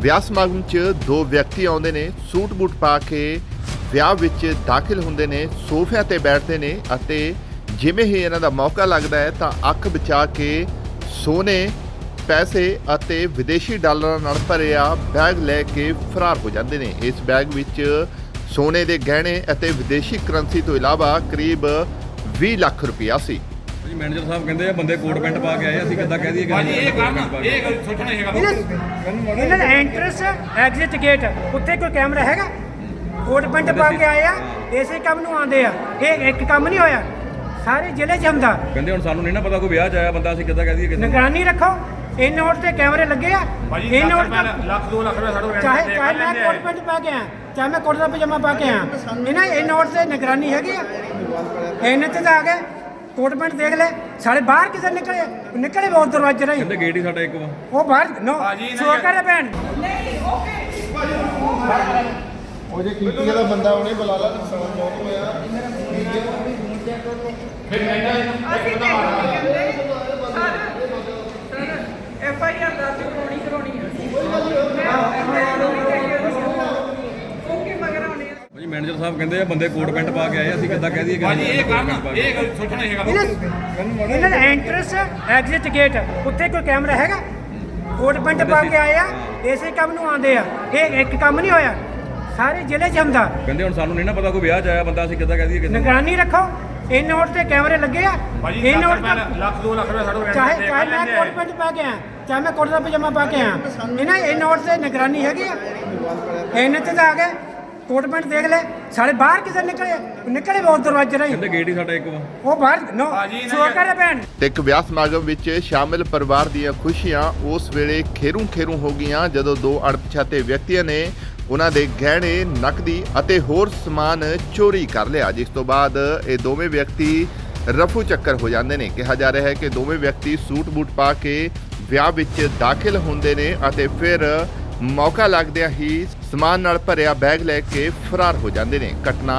ਵਿਆਹ ਸਮਾਗਮ 'ਚ ਦੋ ਵਿਅਕਤੀ ਆਉਂਦੇ ਨੇ, ਸੂਟ ਬੂਟ ਪਾ ਕੇ ਵਿਆਹ ਵਿੱਚ ਦਾਖਲ ਹੁੰਦੇ ਨੇ, ਸੋਫਿਆਂ ਤੇ ਬੈਠਦੇ ਨੇ ਅਤੇ ਜਿਵੇਂ ਹੀ ਇਹਨਾਂ ਦਾ ਮੌਕਾ ਲੱਗਦਾ ਹੈ ਤਾਂ ਅੱਖ ਬਚਾ ਕੇ ਸੋਨੇ, ਪੈਸੇ ਅਤੇ ਵਿਦੇਸ਼ੀ ਡਾਲਰਾਂ ਨਾਲ ਭਰਿਆ ਬੈਗ ਲੈ ਕੇ ਫਰਾਰ ਹੋ ਜਾਂਦੇ ਨੇ। ਇਸ ਬੈਗ ਵਿੱਚ ਸੋਨੇ ਦੇ ਗਹਿਣੇ ਅਤੇ ਵਿਦੇਸ਼ੀ ਕਰੰਸੀ ਤੋਂ ਇਲਾਵਾ ਕਰੀਬ 20 ਲੱਖ ਰੁਪਇਆ ਸੀ। ਜੀ ਮੈਨੇਜਰ ਸਾਹਿਬ ਕਹਿੰਦੇ ਆ ਬੰਦੇ ਕੋਟ ਪੈਂਟ ਪਾ ਕੇ ਆਏ ਅਸੀਂ ਕਿੱਦਾਂ ਕਹਿ ਦਈਏ ਭਾਜੀ ਇਹ ਕੋਟ ਕੰਮ ਇਹ ਗੱਲ ਸੋਚਣਾ ਹੈਗਾ ਇਹਨਾਂ ਇਹਨਾਂ ਦਾ ਐਂਟਰੈਂਸ ਐਗਜ਼ਿਟ ਗੇਟ ਉੱਥੇ ਕੋਈ ਕੈਮਰਾ ਹੈਗਾ? ਕੋਟ ਪੈਂਟ ਪਾ ਕੇ ਆਏ ਆ ਇਸੇ ਕੰਮ ਨੂੰ ਆਉਂਦੇ ਆ। ਇਹ ਇੱਕ ਕੰਮ ਨਹੀਂ ਹੋਇਆ। ਸਾਰੇ ਜ਼ਿਲ੍ਹੇ 'ਚ ਹੁੰਦਾ। ਕਹਿੰਦੇ ਹੁਣ ਸਾਨੂੰ ਨਹੀਂ ਨਾ ਪਤਾ ਕੋਈ ਵਿਆਹ ਚ ਆਇਆ ਬੰਦਾ ਅਸੀਂ ਕਿੱਦਾਂ ਕਹਿ ਦਈਏ ਕਿਸੇ ਨੂੰ। ਨਿਗਰਾਨੀ ਰੱਖੋ। ਇਹ ਨੋਟ ਤੇ ਕੈਮਰੇ ਲੱਗੇ ਆ। ਭਾਜੀ ਇਹ ਨੋਟ ਲੱਖ ਲੱਖ 2 ਲੱਖ ਰੁਪਏ ਸਾਡੋ ਚਾਹੇ ਚਾਹੇ ਮੈਂ ਕੋਟ ਪੈਂਟ ਪਾ ਕੇ ਆ ਚਾਹੇ ਮੈਂ ਕੁੜਤਾ ਪਜਾਮਾ ਪਾ ਕੇ ਆ ਇਹਨਾਂ ਇਹ ਨੋਟ ਤੇ ਨਿਗਰਾਨੀ ਹੈਗੀ ਆ। ਇਹਨਾਂ ਤੇ ਤਾਂ ਆ ਗਏ। ਕੋਟ ਪੈਂਟ ਦੇਖ ਲੈ ਸਾਰੇ ਬਾਹਰ ਕਿਧਰ ਨਿਕਲੇ ਨਿਕਲੇ ਬਹੁਤ ਦਰਵਾਜ਼ੇ ਰਾਹੀਂ। ਕਹਿੰਦੇ ਗੇਟ ਹੀ ਸਾਡਾ ਇੱਕ ਵਾ ਉਹ ਬਾਹਰ ਨੋ ਸੋ ਕਰੇ ਭੈਣ। ਉਹ ਜੇ ਕੀਤੀ ਦਾ ਬੰਦਾ ਉਹਨੇ ਬੁਲਾ ਲਾ ਨੁਕਸਾਨ ਬਹੁਤ ਹੋਇਆ। ਐਫ ਆਈ ਆਰ ਦਰਜ ਕਰਾਉਣੀ ਕਰਾਉਣੀ ਓਕੇ ਮਗਰ ਆਉਣੇ ਮੈਨੇਜਰ ਸਾਹਿਬ ਕਹਿੰਦੇ ਆ ਬੰਦੇ ਕੋਟ ਪੈਂਟ ਪਾ ਕੇ ਆਏ ਅਸੀਂ ਕਿੱਦਾਂ ਕਹਿ ਦਈਏ ਭਾਜੀ ਨੂੰ ਇਹ ਕੰਮ ਕੇ ਇਹ ਗੱਲ ਸੋਚਣਾ ਹੈਗਾ। ਇਹਨਾਂ ਇਹਨਾਂ ਦਾ ਐਂਟਰੈਂਸ ਐਗਜ਼ਿਟ ਗੇਟ ਉੱਥੇ ਕੋਈ ਕੈਮਰਾ ਹੈਗਾ? ਕੋਟ ਪੈਂਟ ਪਾ ਕੇ ਆਏ ਆ ਇਸੇ ਕੰਮ ਨੂੰ ਆਉਂਦੇ ਆ। ਇਹ ਇੱਕ ਕੰਮ ਨਹੀਂ ਹੋਇਆ। ਸਾਰੇ ਜ਼ਿਲ੍ਹੇ 'ਚ ਹੁੰਦਾ। ਕਹਿੰਦੇ ਹੁਣ ਸਾਨੂੰ ਨਹੀਂ ਨਾ ਪਤਾ ਕੋਈ ਵਿਆਹ ਚ ਆਇਆ ਬੰਦਾ ਅਸੀਂ ਕਿੱਦਾਂ ਕਹਿ ਦਈਏ ਕਿਸੇ ਨੂੰ। ਨਿਗਰਾਨੀ ਰੱਖੋ। ਇਹ ਨੋਟ ਤੇ ਕੈਮਰੇ ਲੱਗੇ ਆ। ਭਾਜੀ ਇਹ ਨੋਟ ਲੱਖ 2 ਲੱਖ ਰੁਪਏ ਸਾਡੋ ਚਾਹੇ ਚਾਹੇ ਮੈਂ ਕੋਟ ਪੈਂਟ ਪਾ ਕੇ ਆ ਚਾਹੇ ਮੈਂ ਕੁੜਤਾ ਪਜਾਮਾ ਪਾ ਕੇ ਆ ਇਹਨਾਂ ਇਹ ਨੋਟ ਤੇ ਨਿਗਰਾਨੀ ਹੈਗੀ ਆ। ਇਹਨਾਂ ਤੇ ਤਾਂ ਆ ਗਏ। ਕੋਟ ਪੈਂਟ ਦੇਖ ਲੈ ਸਾਰੇ ਬਾਹਰ ਕਿਧਰ ਨਿਕਲੇ? ਨਿਕਲੇ ਬਹੁਤ ਦਰਵਾਜ਼ੇ ਰਾਹੀਂ। ਕਹਿੰਦੇ ਗੇਟ ਹੀ ਸਾਡਾ ਇੱਕ ਵਾ ਉਹ ਬਾਹਰ ਨੋ ਸੋ ਕਰੇ ਭੈਣ। ਤੇ ਇੱਕ ਵਿਆਹ ਸਮਾਗਮ ਵਿੱਚ ਸ਼ਾਮਿਲ ਪਰਿਵਾਰ ਦੀਆਂ ਖੁਸ਼ੀਆਂ ਉਸ ਵੇਲੇ ਖੇਰੂ ਖੇਰੂ ਹੋ ਗਈਆਂ ਜਦੋਂ ਦੋ ਅਣਪਛਾਤੇ ਵਿਅਕਤੀਆਂ ਨੇ ਉਹਨਾਂ ਦੇ ਗਹਿਣੇ ਨਕਦੀ ਅਤੇ ਹੋਰ ਸਮਾਨ ਚੋਰੀ ਕਰ ਲਿਆ। ਜਿਸ ਤੋਂ ਬਾਅਦ ਇਹ ਦੋਵੇਂ ਵਿਅਕਤੀ ਰਫੂ ਚੱਕਰ ਹੋ ਜਾਂਦੇ ਨੇ। ਕਿਹਾ ਜਾ ਰਿਹਾ ਹੈ ਕਿ ਦੋਵੇਂ ਵਿਅਕਤੀ ਸੂਟ ਬੂਟ ਪਾ ਕੇ ਵਿਆਹ ਵਿੱਚ ਦਾਖਲ ਹੁੰਦੇ ਨੇ ਅਤੇ ਫਿਰ ਮੌਕਾ ਲੱਗਦਿਆਂ ਹੀ ਸਮਾਨ ਨਾਲ ਭਰਿਆ ਬੈਗ ਲੈ ਕੇ ਫਰਾਰ ਹੋ ਜਾਂਦੇ ਨੇ। ਘਟਨਾ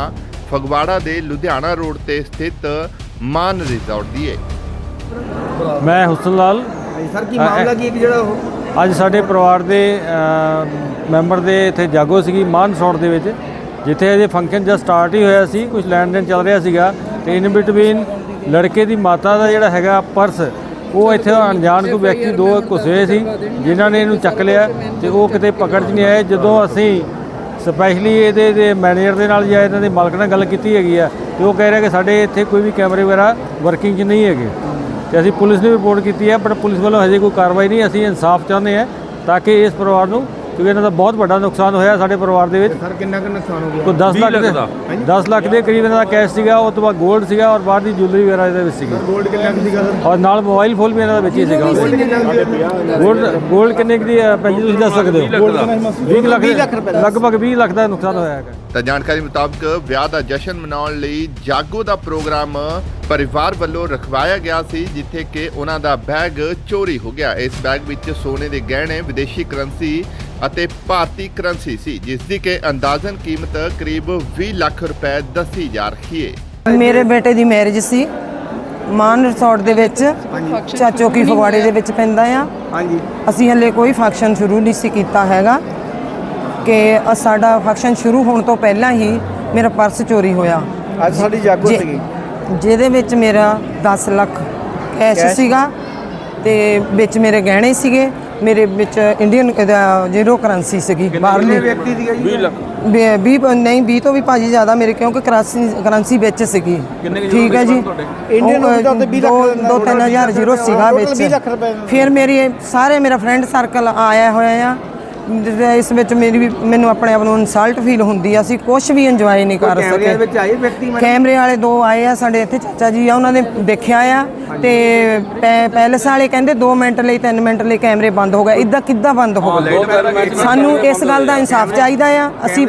ਫਗਵਾੜਾ ਦੇ ਲੁਧਿਆਣਾ ਰੋਡ ਤੇ ਸਥਿਤ ਮਾਨ ਰਿਜ਼ੋਰਟ ਦੀ ਹੈ ਮੈਂ ਹੁਸਨ ਲਾਲ। ਸਰ ਕੀ ਮਾਮਲਾ ਕੀ ਹੈ? ਕਿ ਜਿਹੜਾ ਉਹ ਅੱਜ ਸਾਡੇ ਪਰਿਵਾਰ ਦੇ ਅ, ਮੈਂਬਰ ਦੇ ਇੱਥੇ ਜਾਗੋ ਸੀਗੀ ਮਾਨ ਸੌੜ ਦੇ ਵਿੱਚ ਜਿੱਥੇ ਅਜੇ ਫੰਕਸ਼ਨ ਜਸ ਸਟਾਰਟ ਹੀ ਹੋਇਆ ਸੀ ਕੁਝ ਲੈਣ ਦੇਣ ਚੱਲ ਰਿਹਾ ਸੀਗਾ ਤੇ ਇਨ ਬਿਟਵੀਨ ਲੜਕੇ ਦੀ ਮਾਤਾ ਦਾ ਜਿਹੜਾ ਹੈਗਾ ਪਰਸ ਉਹ ਇੱਥੇ ਅਣਜਾਣ ਕੋਈ ਵਿਅਕਤੀ ਦੋ ਘੁਸੇ ਸੀ, ਜਿਨ੍ਹਾਂ ਨੇ ਇਹਨੂੰ ਚੱਕ ਲਿਆ ਤੇ ਉਹ ਕਿਤੇ ਪਕੜ 'ਚ ਨਹੀਂ ਆਏ। ਜਦੋਂ ਅਸੀਂ ਸਪੈਸ਼ਲੀ ਇਹਦੇ ਦੇ ਮੈਨੇਜਰ ਦੇ ਨਾਲ ਜਾਂ ਇਹਨਾਂ ਦੇ ਮਾਲਕ ਨਾਲ ਗੱਲ ਕੀਤੀ ਹੈਗੀ ਆ, ਤੇ ਉਹ ਕਹਿ ਰਿਹਾ ਕਿ ਸਾਡੇ ਇੱਥੇ ਕੋਈ ਵੀ ਕੈਮਰੇ ਵਗੈਰਾ ਵਰਕਿੰਗ 'ਚ ਨਹੀਂ ਹੈਗੇ। ਤੇ ਅਸੀਂ ਪੁਲਿਸ ਨੂੰ ਰਿਪੋਰਟ ਕੀਤੀ ਹੈ ਪਰ ਪੁਲਿਸ ਵੱਲੋਂ ਹਜੇ ਕੋਈ ਕਾਰਵਾਈ ਨਹੀਂ, ਅਸੀਂ ਇਨਸਾਫ ਚਾਹੁੰਦੇ ਹਾਂ ਤਾਂ ਕਿ ਇਸ ਪਰਿਵਾਰ ਨੂੰ ਕਿਉਂਕਿ ਇਹਨਾਂ ਦਾ ਬਹੁਤ ਵੱਡਾ ਨੁਕਸਾਨ ਹੋਇਆ ਸਾਡੇ ਪਰਿਵਾਰ ਦੇ ਵਿੱਚ। ਸਰ ਕਿੰਨਾ ਕੁ ਨੁਕਸਾਨ ਹੋ ਗਿਆ? ਕੋਈ 10 ਲੱਖ ਦੇ 10 ਲੱਖ ਦੇ ਕਰੀਬ ਇਹਨਾਂ ਦਾ ਕੈਸ਼ ਸੀਗਾ ਉਹ ਤੋਂ ਬਾਅਦ 골ਡ ਸੀਗਾ ਔਰ ਬਾਹਰ ਦੀ ਜੁਐਲਰੀ ਵਗੈਰਾ ਇਹਦੇ ਵਿੱਚ ਸੀਗੀ। ਗੋਲਡ ਕਿੰਨਾ ਕੁ ਸੀਗਾ ਸਰ? ਔਰ ਨਾਲ ਮੋਬਾਈਲ ਫੋਨ ਵੀ ਇਹਨਾਂ ਦਾ ਵਿੱਚ ਹੀ ਸੀਗਾ। 골ਡ 골ਡ ਕਿੰਨੇ ਦੀ ਹੈ ਭੈਣ ਜੀ ਤੁਸੀਂ ਦੱਸ ਸਕਦੇ ਹੋ? 20 ਲੱਖ ਲਗਭਗ 20 ਲੱਖ ਦਾ ਨੁਕਸਾਨ ਹੋਇਆ ਹੈਗਾ। ਤਾਂ ਜਾਣਕਾਰੀ ਮੁਤਾਬਕ ਵਿਆਹ ਦਾ ਜਸ਼ਨ ਮਨਾਉਣ ਲਈ ਜਾਗੋ ਦਾ ਪ੍ਰੋਗਰਾਮ ਪਰਿਵਾਰ ਵੱਲੋਂ ਰਖਵਾਇਆ ਗਿਆ ਸੀ ਜਿੱਥੇ ਕਿ ਉਹਨਾਂ ਦਾ ਬੈਗ ਚੋਰੀ ਹੋ ਗਿਆ। ਇਸ ਬੈਗ ਵਿੱਚ ਸੋਨੇ ਦੇ ਗਹਿਣੇ ਵਿਦੇਸ਼ੀ ਕਰੰਸੀ ਅਤੇ ਭਾਰਤੀ ਕਰੰਸੀ ਸੀ ਜਿਸ ਦੀ ਕਿ ਅੰਦਾਜ਼ਨ ਕੀਮਤ ਕਰੀਬ 20 ਲੱਖ ਰੁਪਏ ਦੱਸੀ ਜਾ ਰਹੀ ਹੈ ਮੇਰੇ ਬੇਟੇ ਦੀ ਮੈਰਿਜ ਸੀ। ਮਾਨ ਰਿਸੋਰਟ ਦੇ ਵਿੱਚ ਚਾਚੋ ਕੀ ਫਗਵਾੜੇ ਦੇ ਵਿੱਚ ਪੈਂਦਾ ਆ। ਹਾਂਜੀ। ਅਸੀਂ ਹਲੇ ਕੋਈ ਫੰਕਸ਼ਨ ਸ਼ੁਰੂ ਨਹੀਂ ਸੀ ਕੀਤਾ ਹੈਗਾ ਕਿ ਅ- ਸਾਡਾ ਫੰਕਸ਼ਨ ਸ਼ੁਰੂ ਹੋਣ ਤੋਂ ਪਹਿਲਾਂ ਹੀ ਮੇਰਾ ਪਰਸ ਚੋਰੀ ਹੋਇਆ। ਅੱਜ ਸਾਡੀ ਜਾਗੋ ਸੀਗੀ। ਜਿਹਦੇ ਵਿੱਚ ਮੇਰਾ 10 ਲੱਖ ਕੈਸ਼ ਸੀਗਾ ਤੇ ਵਿੱਚ ਮੇਰੇ ਗਹਿਣੇ ਸੀਗੇ। ਮੇਰੇ ਵਿੱਚ ਇੰਡੀਅਨ ਜ਼ੀਰੋ ਕਰੰਸੀ ਸੀਗੀ ਬਾਹਰਲੀ। ਵਿਅਕਤੀ ਸੀਗਾ ਜੀ? 20 ਲੱਖ। 20 ਨਹੀਂ 20 ਤੋਂ ਵੀ ਭਾਜੀ ਜ਼ਿਆਦਾ ਮੇਰੇ ਕਿਉਂਕਿ ਕਰੰਸੀ ਕਰੰਸੀ ਵਿੱਚ ਸੀਗੀ। ਠੀਕ ਹੈ ਜੀ। ਉਹ, rupee ਤਾਂ ਉੱਤੇ 20 ਲੱਖ ਦੋ- ਦਾ ਦੋ ਤਿੰਨ ਹਜ਼ਾਰ ਜ਼ੀਰੋ ਸੀਗਾ ਵਿੱਚ। 20 ਲੱਖ ਰੁਪਏ ਦਾ। ਫਿਰ ਮੇਰੀ ਸਾਰੇ ਮੇਰਾ ਫਰੈਂਡ ਸਰਕਲ ਆਇਆ ਹੋਇਆ ਆ। ਇਸ ਵਿੱਚ ਮੇਰੀ ਵੀ ਮੈਨੂੰ ਆਪਣੇ ਆਪ ਨੂੰ ਇਨਸਲਟ ਫੀਲ ਹੁੰਦੀ ਆ ਅਸੀਂ ਕੁਝ ਵੀ ਇੰਜੋਏ ਨਹੀਂ ਕਰ ਕੈਮਰੇ ਸਕੇ। ਵਿੱਚ ਆਏ ਵਿਅਕਤੀ ਮਤਲਬ ਕੈਮਰੇ ਵਾਲੇ ਦੋ ਆਏ ਆ ਸਾਡੇ ਇੱਥੇ ਚਾਚਾ ਜੀ ਆ ਉਹਨਾਂ ਨੇ ਦੇਖਿਆ ਆ ਤੇ ਪੈ- ਪੈਲਸ ਵਾਲੇ ਕਹਿੰਦੇ 2 ਮਿੰਟ ਲਈ 3 ਮਿੰਟ ਲਈ ਕੈਮਰੇ ਬੰਦ ਹੋ ਗਏ। ਇਦਾਂ ਕਿੱਦਾਂ ਬੰਦ ਹੋ ਗਏ? ਸਾਨੂੰ ਇਸ ਗੱਲ ਦਾ ਇਨਸਾਫ ਚਾਹੀਦਾ ਆ। ਅਸੀਂ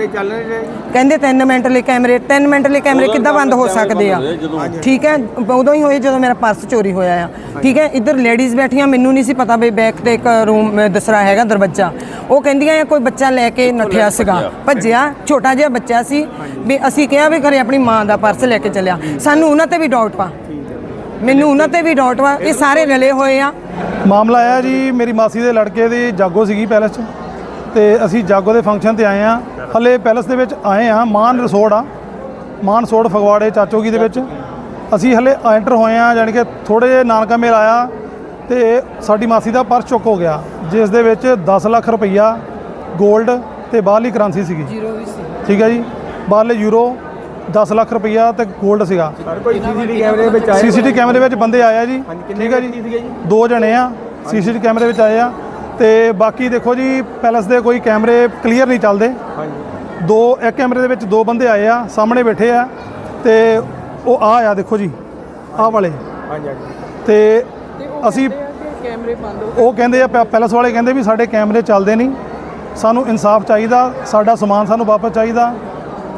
ਕਹਿੰਦੇ 3 ਮਿੰਟ ਲਈ ਕੈਮਰੇ 3 ਮਿੰਟ ਲਈ ਕੈਮਰੇ ਕਿੱਦਾਂ ਬੰਦ ਹੋ ਸਕਦੇ ਆ? ਠੀਕ ਹੈ ਉਦੋਂ ਹੀ ਹੋਏ ਜਦੋਂ ਮੇਰਾ ਪਰਸ ਚੋਰੀ ਹੋਇਆ ਆ। ਠੀਕ ਹੈ ਇੱਧਰ ਲੇਡੀਜ਼ ਬੈਠੀਆਂ ਮੈਨੂੰ ਨਹੀਂ ਸੀ ਪਤਾ ਵੀ ਬੈਕ ਤੇ ਇੱਕ ਰੂਮ ਦਸਰਾ ਹੈਗਾ ਦਰਵਾਜ਼ਾ। ਉਹ ਕਹਿੰਦੀਆਂ ਆ ਕੋਈ ਬੱਚਾ ਲੈ ਕੇ ਨੱਠਿਆ ਸੀਗਾ। ਭੱਜਿਆ। ਛੋਟਾ ਜਿਹਾ ਬੱਚਾ ਸੀ। ਵੀ ਅਸੀਂ ਕਿਹਾ ਵੀ ਘਰੇ ਆਪਣੀ ਮਾਂ ਦਾ ਪਰਸ ਲੈ ਕੇ ਚੱਲਿਆ। ਸਾਨੂੰ ਉਹਨਾਂ ਤੇ ਵੀ ਡਾਊਟ ਵਾ। ਮੈਨੂੰ ਉਹਨਾਂ ਤੇ ਵੀ ਡਾਊਟ ਵਾ ਇਹ ਸਾਰੇ ਰਲੇ ਹੋਏ ਆ। ਮਾਮਲਾ ਆਇਆ ਜੀ ਮੇਰੀ ਮਾਸੀ ਦੇ ਲੜਕੇ ਦੀ ਜਾਗੋ ਸੀਗੀ ਪੈਲਸ 'ਚ। ਤੇ ਅਸੀਂ ਜਾਗੋ ਦੇ ਫੰਕਸ਼ਨ ਤੇ ਆਏ ਆ। ਹਲੇ ਪੈਲਸ ਦੇ ਵਿੱਚ ਆਏ ਆ ਮਾਨ ਰਿਸੋਰਟ ਆ। ਮਾਨ ਰਿਸੋਰਟ ਫਗਵਾੜੇ ਚਾਚੋਗੀ ਦੇ ਵਿੱਚ। ਅਸੀਂ ਹਲੇ ਐਂਟਰ ਹੋਏ ਆ ਯਾਨੀ ਕਿ ਥੋੜੇ ਜਿਹੇ ਨਾਨਕਾ ਮੇਲ ਆਇਆ ਤੇ ਸਾਡੀ ਮਾਸੀ ਦਾ ਪਰਸ ਚੁੱਕ ਹੋ ਗਿਆ। ਜਿਸ ਦੇ ਵਿੱਚ 10 ਲੱਖ ਰੁਪਈਆ 골ਡ ਤੇ ਬਾਹਰਲੀ ਕਰੰਸੀ ਸੀਗੀ। ਜ਼ੀਰੋ ਵੀ ਸੀ। ਠੀਕ ਹੈ ਜੀ? ਬਾਹਰਲੇ ਯੂਰੋ 10 ਲੱਖ ਰੁਪਈਆ ਤੇ 골ਡ ਸੀਗਾ ਕੋਈ ਸੀਸੀਟੀਵੀ ਕੈਮਰੇ ਵਿੱਚ ਆਏ ਸੀਸੀਟੀਵੀ ਕੈਮਰੇ ਵਿੱਚ ਬੰਦੇ ਆਏ ਆ ਜੀ। ਠੀਕ ਹੈ ਜੀ? ਦੋ ਜਣੇ ਆ ਸੀਸੀਟੀਵੀ ਕੈਮਰੇ ਵਿੱਚ ਆਏ ਆ। ਤੇ ਬਾਕੀ ਦੇਖੋ ਜੀ ਪੈਲਸ ਦੇ ਕੋਈ ਕੈਮਰੇ ਕਲੀਅਰ ਨਹੀਂ ਚੱਲਦੇ। ਦੋ ਇੱਕ ਕੈਮਰੇ ਦੇ ਵਿੱਚ ਦੋ ਬੰਦੇ ਆਏ ਆ ਸਾਹਮਣੇ ਬੈਠੇ ਆ। ਤੇ ਉਹ ਆ ਆ ਦੇਖੋ ਜੀ ਆਹ ਵਾਲੇ। ਤੇ ਅਸੀਂ ਕੈਮਰੇ ਬੰਦ ਉਹ ਕਹਿੰਦੇ ਆ ਪੈ- ਪੈਲਸ ਵਾਲੇ ਕਹਿੰਦੇ ਵੀ ਸਾਡੇ ਕੈਮਰੇ ਚੱਲਦੇ ਨਹੀਂ। ਸਾਨੂੰ ਇਨਸਾਫ ਚਾਹੀਦਾ ਸਾਡਾ ਸਮਾਨ ਸਾਨੂੰ ਵਾਪਸ ਚਾਹੀਦਾ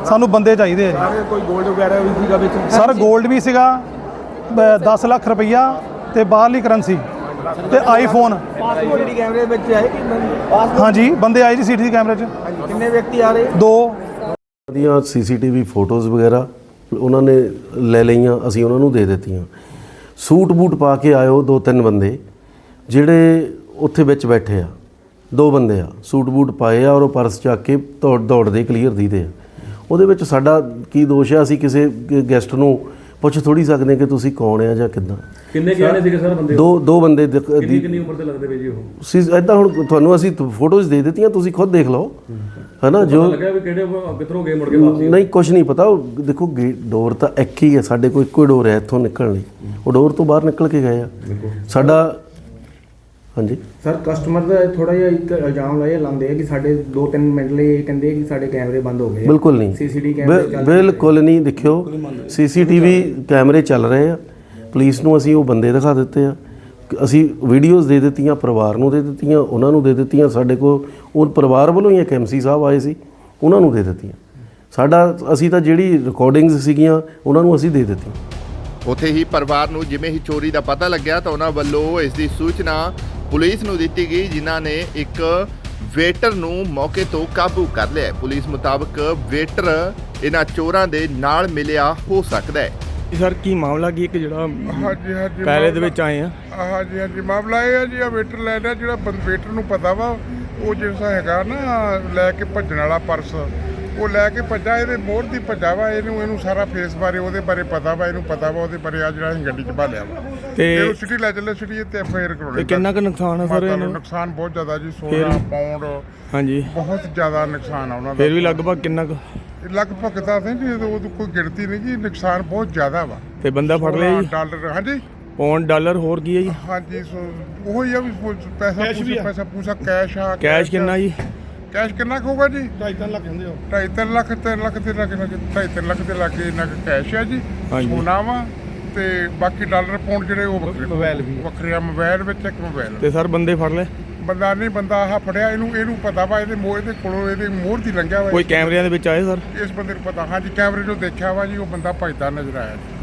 ਸਾਨੂੰ ਬੰਦੇ ਚਾਹੀਦੇ ਆ। ਜੀ ਕੋਈ 골ਡ ਵਗੈਰਾ ਵੀ ਸੀਗਾ ਵਿੱਚ? ਸਰ 골ਡ ਵੀ ਸੀਗਾ ਬ- 10 ਲੱਖ ਰੁਪਈਆ ਤੇ ਬਾਹਰਲੀ ਕਰੰਸੀ ਤੇ ਆਈਫੋਨ ਸੀਸੀਟੀਵੀ ਕੈਮਰੇ ਵਿੱਚ ਆਏ ਕਿ ਬੰਦੇ? ਹਾਂਜੀ ਬੰਦੇ ਆਏ ਜੀ ਸੀਟੀ ਕੈਮਰੇ 'ਚ। ਕਿੰਨੇ ਵਿਅਕਤੀ ਆ ਰਹੇ? ਦੋ। ਦੀਆਂ ਸੀਸੀਟੀਵੀ ਫੋਟੋਜ਼ ਵਗੈਰਾ ਉਹਨਾਂ ਨੇ ਲੈ ਲਈਆਂ ਅਸੀਂ ਉਹਨਾਂ ਨੂੰ ਦੇ ਦਿੱਤੀਆਂ। ਸੂਟ ਬੂਟ ਪਾ ਕੇ ਆਇਓ ਦੋ ਤਿੰਨ ਬੰਦੇ। ਜਿਹੜੇ ਉੱਥੇ ਵਿੱਚ ਬੈਠੇ ਆ ਦੋ ਬੰਦੇ ਆ ਸੂਟ ਬੂਟ ਪਾਏ ਆ ਔਰ ਉਹ ਪਰਸ ਚੱਕ ਕੇ ਦੌੜ ਦੌੜਦੇ ਕਲੀਅਰ ਦੀਦੇ ਆ। ਉਹਦੇ ਵਿੱਚ ਸਾਡਾ ਕੀ ਦੋਸ਼ ਆ ਅਸੀਂ ਕਿਸੇ ਗੈਸਟ ਨੂੰ ਪੁੱਛ ਥੋੜੀ ਸਕਦੇ ਕਿ ਤੁਸੀਂ ਕੌਣ ਆ ਜਾਂ ਕਿੱਦਾਂ? ਕਿੰਨੇ ਗਿਆਨੇ ਸੀਗੇ ਸਰ ਬੰਦੇ? ਦੋ ਦੋ ਬੰਦੇ ਦੀ ਕਿੰਨੀ ਉਮਰ ਦੇ ਲੱਗਦੇ ਵੇ ਜੀ ਉਹ? ਸੀ ਇਦਾਂ ਹੁਣ ਤੁਹਾਨੂੰ ਅਸੀਂ ਫੋਟੋਜ਼ ਦੇ ਦਿੱਤੀਆਂ ਤੁਸੀਂ ਖੁਦ ਦੇਖ ਲਓ। ਹਨਾ ਜੋ ਲੱਗਾ ਵੀ ਕਿਹੜੇ ਕਿੱਧਰੋਂ ਗਏ ਮੁੜ ਕੇ ਵਾਪਸ? ਨਹੀਂ ਕੁਝ ਨਹੀਂ ਪਤਾ ਉਹ ਦੇਖੋ ਡੋਰ ਤਾਂ ਇੱਕ ਹੀ ਹੈ ਸਾਡੇ ਕੋਲ ਇੱਕੋ ਹੀ ਡੋਰ ਹੈ ਇੱਥੋਂ ਨਿਕਲਣ ਲਈ। ਉਹ ਡੋਰ ਤੋਂ ਬਾਹਰ ਨਿਕਲ ਕੇ ਗਏ ਆ। ਸਾਡਾ ਹਾਂਜੀ। ਸਰ ਕਸਟਮਰ ਦਾ ਥੋੜਾ ਜਿਹਾ ਇੱਕ ਇਲਜ਼ਾਮ ਲਾਇਆ ਲਾਉਂਦੇ ਆ ਕਿ ਸਾਡੇ 2-3 ਮਿੰਟ ਲਈ ਇਹ ਕਹਿੰਦੇ ਕਿ ਸਾਡੇ ਕੈਮਰੇ ਬੰਦ ਹੋ ਗਏ। ਬਿਲਕੁਲ ਨਹੀਂ। CCTV ਕੈਮਰੇ ਬਿਲਕੁਲ ਨਹੀਂ ਦੇਖਿਓ ਸੀਸੀਟੀਵੀ ਕੈਮਰੇ ਚੱਲ ਰਹੇ ਆ। ਪੁਲਿਸ ਨੂੰ ਅਸੀਂ ਉਹ ਬੰਦੇ ਦਿਖਾ ਦਿੱਤੇ ਆ। ਅਸੀਂ ਵੀਡੀਓਜ਼ ਦੇ ਦਿੱਤੀਆਂ ਪਰਿਵਾਰ ਨੂੰ ਦੇ ਦਿੱਤੀਆਂ ਉਹਨਾਂ ਨੂੰ ਦੇ ਦਿੱਤੀਆਂ ਸਾਡੇ ਕੋਲ ਉਹ ਪਰਿਵਾਰ ਵੱਲੋਂ ਹੀ ਇੱਕ ਐਮਸੀ ਸਾਹਿਬ ਆਏ ਸੀ ਉਹਨਾਂ ਨੂੰ ਦੇ ਦਿੱਤੀਆਂ। ਸਾਡਾ ਅਸੀਂ ਤਾਂ ਜਿਹੜੀ ਰਿਕਾਰਡਿੰਗਸ ਸੀਗੀਆਂ ਉਹਨਾਂ ਨੂੰ ਅਸੀਂ ਦੇ ਦਿੱਤੀਆਂ। ਉੱਥੇ ਹੀ ਪਰਿਵਾਰ ਨੂੰ ਜਿਵੇਂ ਹੀ ਚੋਰੀ ਦਾ ਪਤਾ ਲੱਗਿਆ ਤਾਂ ਉਹਨਾਂ ਵੱਲੋਂ ਇਸ ਦੀ ਸੂਚਨਾ ਪੁਲਿਸ ਨੂੰ ਦਿੱਤੀ ਗਈ ਜਿਨ੍ਹਾਂ ਨੇ ਇੱਕ ਵੇਟਰ ਨੂੰ ਮੌਕੇ ਤੋਂ ਕਾਬੂ ਕਰ ਲਿਆ ਹੈ। ਪੁਲਿਸ ਮੁਤਾਬਕ ਵੇਟਰ ਇਹਨਾਂ ਚੋਰਾਂ ਦੇ ਨਾਲ ਮਿਲਿਆ ਹੋ ਸਕਦਾ ਹੈ। ਸਰ ਕੀ ਮਾਮਲਾ ਕੀ ਇੱਕ ਜਿਹੜਾ ਹਾਂਜੀ ਹਾਂਜੀ ਪਹਿਲੇ ਦੇ ਵਿੱਚ ਆਏ ਆ? ਹਾਂਜੀ ਹਾਂਜੀ ਮਾਮਲਾ ਇਹ ਹੈ ਜੀ ਆ ਵੇਟਰ ਲੈ ਲਿਆ ਜਿਹੜਾ ਬੰਦ ਵੇਟਰ ਨੂੰ ਪਤਾ ਵਾ ਉਹ ਜਿਹੜਾ ਹੈਗਾ ਨਾ ਲੈ ਕੇ ਭੱਜਣ ਵਾਲਾ ਪਰਸ। ਉਹ ਲੈ ਕੇ ਭੱਜਾ ਇਹਦੇ ਮੋਹਰ ਦੀ ਭੱਜਾ ਵਾ ਇਹਨੂੰ ਇਹਨੂੰ ਸਾਰਾ ਫੇਸ ਬਾਰੇ ਉਹਦੇ ਬਾਰੇ ਪਤਾ ਵਾ ਇਹਨੂੰ ਪਤਾ ਵਾ ਉਹਦੇ ਬਾਰੇ ਆ ਜਿਹੜਾ ਅਸੀਂ ਗੱਡੀ 'ਚ ਭਾਲਿਆ ਵਾ। ਤੇ ਇਹਨੂੰ ਸਿਟੀ ਲੈ ਚੱਲੇ ਸਿਟੀ ਤੇ ਐਫਆਈਆਰ ਕਰਾਉਣੀ ਇਹ ਕਿੰਨਾ ਕੁ ਨੁਕਸਾਨ ਆ ਸਰ ਇਹਨਾਂ? ਨੁਕਸਾਨ ਬਹੁਤ ਜ਼ਿਆਦਾ ਜੀ 16 ਪਾਉਂਡ ਹਾਂਜੀ। ਬਹੁਤ ਜ਼ਿਆਦਾ ਨੁਕਸਾਨ ਆ ਉਹਨਾਂ ਦਾ। ਫਿਰ ਵੀ ਲਗਭਗ ਕਿੰਨਾ ਕੁ? ਲਗਭਗ ਤਾਂ ਨਹੀਂ ਜੀ ਉਹ ਕੋਈ ਗਿਣਤੀ ਨਹੀਂ ਜੀ ਨੁਕਸਾਨ ਬਹੁਤ ਜ਼ਿਆਦਾ ਵਾ। ਤੇ ਬੰਦਾ ਫੜ ਲਿਆ ਜੀ? ਡਾਲਰ ਹਾਂਜੀ? ਪੌਂਡ ਡਾਲਰ ਹੋਰ ਕੀ ਹੈ ਜੀ? ਹਾਂਜੀ ਸੋ ਉਹ ਹੀ ਆ ਵੀ ਪੂਸਾ ਪੈਸਾ ਪੂਸਾ ਕੈਸ਼ ਆ ਕੈਸ਼ ਕਿੰਨਾ ਜੀ? ਕੈਸ਼ ਕਿੰਨਾ ਕੁ ਹੋਊਗਾ ਜੀ? 2.5 ਲੱਖ ਹੁੰਦੇ ਹੋ 2.5 ਲੱਖ 3 ਲੱਖ ਦੇ ਲੱਗੇ 2.5 ਲੱਖ ਦੇ ਲੱਗੇ ਇੰਨਾ ਕੁ ਕੈਸ਼ ਆ ਜੀ। ਹਾਂਜੀ। ਸੋਨਾ ਵਾ ਤੇ ਬਾਕੀ ਡਾਲਰ ਪਾਉਂਡ ਜਿਹੜੇ ਉਹ ਵੱਖਰੇ ਮੋਬਾਈਲ ਵੀ। ਵੱਖਰੇ ਆ ਮੋਬਾਈਲ ਵਿੱਚ ਇੱਕ ਮੋਬਾਈਲ ਤੇ ਸਰ ਬੰਦੇ ਫੜ ਲਏ? ਬੰਦਾ ਨਹੀਂ ਬੰਦਾ ਆਹ ਫੜਿਆ ਇਹਨੂੰ ਇਹਨੂੰ ਪਤਾ ਵਾ ਇਹਦੇ ਮੋਹ ਇਹਦੇ ਕੋਲੋਂ ਇਹਦੇ ਮੋਹਰ ਦੀ ਲੰਘਿਆ ਵਾ ਕੋਈ ਕੈਮਰਿਆਂ ਦੇ ਵਿੱਚ ਆਏ ਸਰ? ਇਸ ਬੰਦੇ ਨੂੰ ਪਤਾ ਹਾਂਜੀ ਕੈਮਰੇ ਨੂੰ ਦੇਖਿਆ ਵਾ ਜੀ ਉਹ ਬੰਦਾ ਭਜਦਾ ਨਜ਼ਰ ਆਇਆ ਜੀ।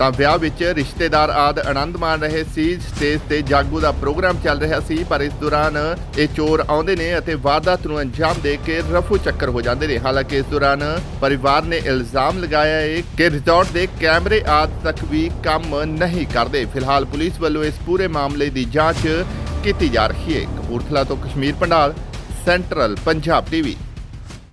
ਤਾਂ ਵਿਆਹ ਵਿੱਚ ਰਿਸ਼ਤੇਦਾਰ ਆਦ ਆਨੰਦ ਮਾਣ ਰਹੇ ਸੀ। ਸਟੇਜ ਤੇ ਜਾਗੂ ਦਾ ਪ੍ਰੋਗਰਾਮ ਚੱਲ ਰਿਹਾ ਸੀ, ਪਰ ਇਸ ਦੌਰਾਨ ਇਹ ਚੋਰ ਆਉਂਦੇ ਨੇ ਅਤੇ ਵਾਰਦਾਤ ਨੂੰ ਅੰਜਾਮ ਦੇ ਕੇ ਰਫੂ ਚੱਕਰ ਹੋ ਜਾਂਦੇ ਨੇ। ਹਾਲਾਂਕਿ ਇਸ ਦੌਰਾਨ ਪਰਿਵਾਰ ਨੇ ਇਲਜ਼ਾਮ ਲਗਾਇਆ ਹੈ ਕਿ ਰਿਜ਼ੋਰਟ ਦੇ ਕੈਮਰੇ ਆਦ ਤੱਕ ਵੀ ਕੰਮ ਨਹੀਂ ਕਰਦੇ। ਫਿਲਹਾਲ ਪੁਲਿਸ ਵੱਲੋਂ ਇਸ ਪੂਰੇ ਮਾਮਲੇ ਦੀ ਜਾਂਚ ਕੀਤੀ ਜਾ ਰਹੀ ਹੈ। ਕਪੂਰਥਲਾ ਤੋਂ ਕਸ਼ਮੀਰ ਪੰਡਾਲ, ਸੈਂਟਰਲ ਪੰਜਾਬ ਟੀਵੀ।